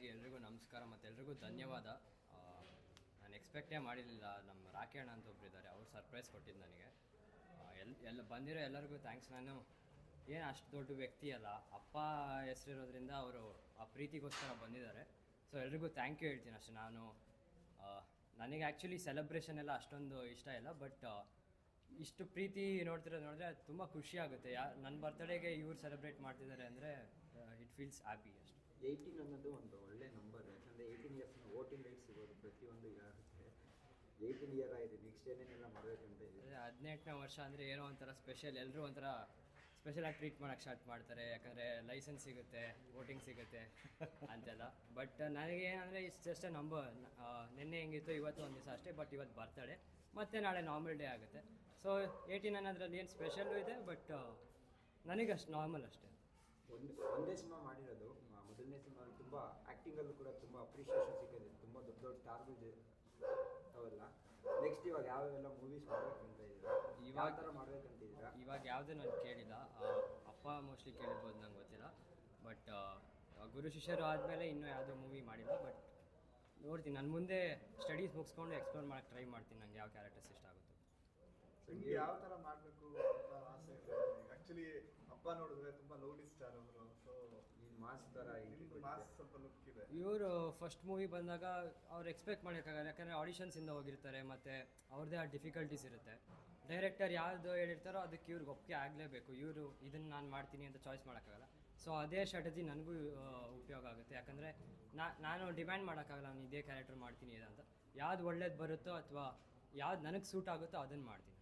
ಮೊದಲನೇದಾಗಿ ಎಲ್ರಿಗೂ ನಮಸ್ಕಾರ ಮತ್ತು ಎಲ್ರಿಗೂ ಧನ್ಯವಾದ. ನಾನು ಎಕ್ಸ್ಪೆಕ್ಟೇ ಮಾಡಿರಲಿಲ್ಲ ನಮ್ಮ ರಾಕಿ ಅಣ್ಣ ಅಂತ ಒಬ್ರು ಇದ್ದಾರೆ, ಅವ್ರು ಸರ್ಪ್ರೈಸ್ ಕೊಟ್ಟಿದ್ದು ನನಗೆ. ಎಲ್, ಎಲ್ಲ ಬಂದಿರೋ ಎಲ್ಲರಿಗೂ ಥ್ಯಾಂಕ್ಸ್ ನಾನು ಏನು ಅಷ್ಟು ದೊಡ್ಡ ವ್ಯಕ್ತಿ ಅಲ್ಲ, ಅಪ್ಪ ಹೆಸರಿರೋದ್ರಿಂದ ಅವರು ಆ ಪ್ರೀತಿಗೋಸ್ಕರ ಬಂದಿದ್ದಾರೆ. ಸೊ ಎಲ್ರಿಗೂ ಥ್ಯಾಂಕ್ ಯು ಹೇಳ್ತೀನಿ ಅಷ್ಟೇ. ನಾನು ನನಗೆ ಆ್ಯಕ್ಚುಲಿ ಸೆಲೆಬ್ರೇಷನ್ ಎಲ್ಲ ಅಷ್ಟೊಂದು ಇಷ್ಟ ಇಲ್ಲ ಬಟ್ ಇಷ್ಟು ಪ್ರೀತಿ ನೋಡ್ತಿರೋದು ನೋಡಿದ್ರೆ ತುಂಬ ಖುಷಿ ಆಗುತ್ತೆ. ಯಾ ನನ್ನ ಬರ್ತಡೇಗೆ ಇವ್ರು ಸೆಲೆಬ್ರೇಟ್ ಮಾಡ್ತಿದ್ದಾರೆ ಅಂದರೆ ಇಟ್ ಫೀಲ್ಸ್ ಹ್ಯಾಪಿ ಅಷ್ಟೆ. ಏಯ್ಟೀನ್ ಅನ್ನೋದು ಒಂದು ಒಳ್ಳೆ ನಂಬರ್ ಯಾಕಂದರೆ ಏಯ್ಟೀನ್ ಇಯರ್ಸ್ ವೋಟಿಂಗ್ ರೈಟ್ ಸಿಗೋದು ಪ್ರತಿಯೊಂದು ಇರುತ್ತೆ ಏಯ್ಟೀನ್ ಇಯರ್ ಆಗಿದೆ ನೆಕ್ಸ್ಟ್ ಏನೇನೆಲ್ಲ ಮಾಡಬೇಕಂತ ಇದೆ ಹದಿನೆಂಟನೇ ವರ್ಷ ಅಂದರೆ ಏನೋ ಒಂಥರ ಸ್ಪೆಷಲ್ ಎಲ್ಲರೂ ಒಂಥರ ಸ್ಪೆಷಲಾಗಿ ಟ್ರೀಟ್ ಮಾಡೋಕ್ಕೆ ಸ್ಟಾರ್ಟ್ ಮಾಡ್ತಾರೆ. ಯಾಕಂದರೆ ಲೈಸೆನ್ಸ್ ಸಿಗುತ್ತೆ ವೋಟಿಂಗ್ ಸಿಗುತ್ತೆ ಅಂತೆಲ್ಲ. ಬಟ್ ನನಗೆ ಏನಂದರೆ ಇಷ್ಟು ಜಸ್ಟ್ ನಂಬರ್ ನಿನ್ನೆ ಹೆಂಗಿತ್ತು ಇವತ್ತು ಒಂದು ದಿವಸ ಅಷ್ಟೇ ಬಟ್ ಇವತ್ತು ಬರ್ತಡೆ ಮತ್ತೆ ನಾಳೆ ನಾರ್ಮಲ್ ಡೇ ಆಗುತ್ತೆ. ಸೊ ಏಯ್ಟೀನ್ ಅನ್ನೋದ್ರಲ್ಲಿ ಏನು ಸ್ಪೆಷಲ್ಲು ಇದೆ ಬಟ್ ನನಗೆ ಅಷ್ಟು ನಾರ್ಮಲ್ ಅಷ್ಟೇ. ಒಂದು ಒಂದೇ ಸಿನಿಮಾ ಮಾಡಿರೋದು. ಮೊದಲನೇ ಸಿನಿಮಾ ತುಂಬ ಆ್ಯಕ್ಟಿಂಗಲ್ಲೂ ಕೂಡ ತುಂಬ ಅಪ್ರಿಷಿಯೇಷನ್ ಸಿಕ್ಕಿದೆ. ತುಂಬ ದೊಡ್ಡ ದೊಡ್ಡ ಸ್ಟಾರ್ಗಳು ಅವೆಲ್ಲ. ನೆಕ್ಸ್ಟ್ ಇವಾಗ ಯಾವೆಲ್ಲ ಮೂವೀಸ್ ಮಾಡ್ಬೇಕಂತ ಇದ್ದೀರಾ? ಯಾವ ಇವಾಗ- ಥರ ಮಾಡ್ಬೇಕಂತಿದ್ದೀರಾ ಇವಾಗ ಯಾವುದೇ ನಾನು ಕೇಳಿಲ್ಲ. ಅಪ್ಪ ಮೋಸ್ಟ್ಲಿ ಕೇಳಿರ್ಬೋದು ನಂಗೆ ಗೊತ್ತಿಲ್ಲ. ಬಟ್ ಗುರು ಶಿಷ್ಯರು ಆದಮೇಲೆ ಇನ್ನೂ ಯಾವುದೋ ಮೂವಿ ಮಾಡಿಲ್ಲ. ಬಟ್ ನೋಡ್ತೀನಿ. ನಾನು ಮುಂದೆ ಸ್ಟಡೀಸ್ ಮುಗಿಸ್ಕೊಂಡು ಎಕ್ಸ್ಪ್ಲೋರ್ ಮಾಡೋಕ್ಕೆ ಟ್ರೈ ಮಾಡ್ತೀನಿ. ನಂಗೆ ಯಾವ ಕ್ಯಾರೆಕ್ಟರ್ಸ್ ಇಷ್ಟ ಆಗುತ್ತೆ. ನಿಮ್ಗೆ ಯಾವ ಥರ ಮಾಡಬೇಕು ಅಂತ ಆಸೆ ಆ್ಯಕ್ಚುಲಿ ಅಪ್ಪ ನೋಡಿದ್ರೆ ತುಂಬ ಲವ್ಲಿ ಸ್ಟಾರ್ ಅವರು. ಮಾಸ್ ಥರ ನಿಮ್ದು ಮಾಸ್ ಸ್ವಲ್ಪ ಲುಕ್ ಇದೆ ಇವರು ಫಸ್ಟ್ ಮೂವಿ ಬಂದಾಗ ಅವ್ರು ಎಕ್ಸ್ಪೆಕ್ಟ್ ಮಾಡೋಕ್ಕಾಗಲ್ಲ ಆಡಿಷನ್ಸ್ ಇಂದ ಹೋಗಿರ್ತಾರೆ ಮತ್ತೆ ಅವ್ರದ್ದೇ ಆ ಡಿಫಿಕಲ್ಟೀಸ್ ಇರುತ್ತೆ. ಡೈರೆಕ್ಟರ್ ಯಾರ್ದು ಹೇಳಿರ್ತಾರೋ ಅದಕ್ಕೆ ಇವ್ರಿಗೆ ಒಪ್ಪಿಗೆ ಆಗಲೇಬೇಕು. ಇವರು ಇದನ್ನ ನಾನು ಮಾಡ್ತೀನಿ ಅಂತ ಚಾಯ್ಸ್ ಮಾಡೋಕ್ಕಾಗಲ್ಲ. ಸೊ ಅದೇ ಸ್ಟ್ರಾಟಜಿ ನನಗೂ ಉಪಯೋಗ ಆಗುತ್ತೆ. ಯಾಕಂದ್ರೆ ನಾನು ಡಿಮ್ಯಾಂಡ್ ಮಾಡೋಕ್ಕಾಗಲ್ಲ ನಾನು ಇದೇ ಕ್ಯಾರೆಕ್ಟರ್ ಮಾಡ್ತೀನಿ ಅಂತ. ಯಾವ್ದು ಒಳ್ಳೇದು ಬರುತ್ತೋ ಅಥವಾ ಯಾವ್ದು ನನಗೆ ಸೂಟ್ ಆಗುತ್ತೋ ಅದನ್ನು ಮಾಡ್ತೀನಿ.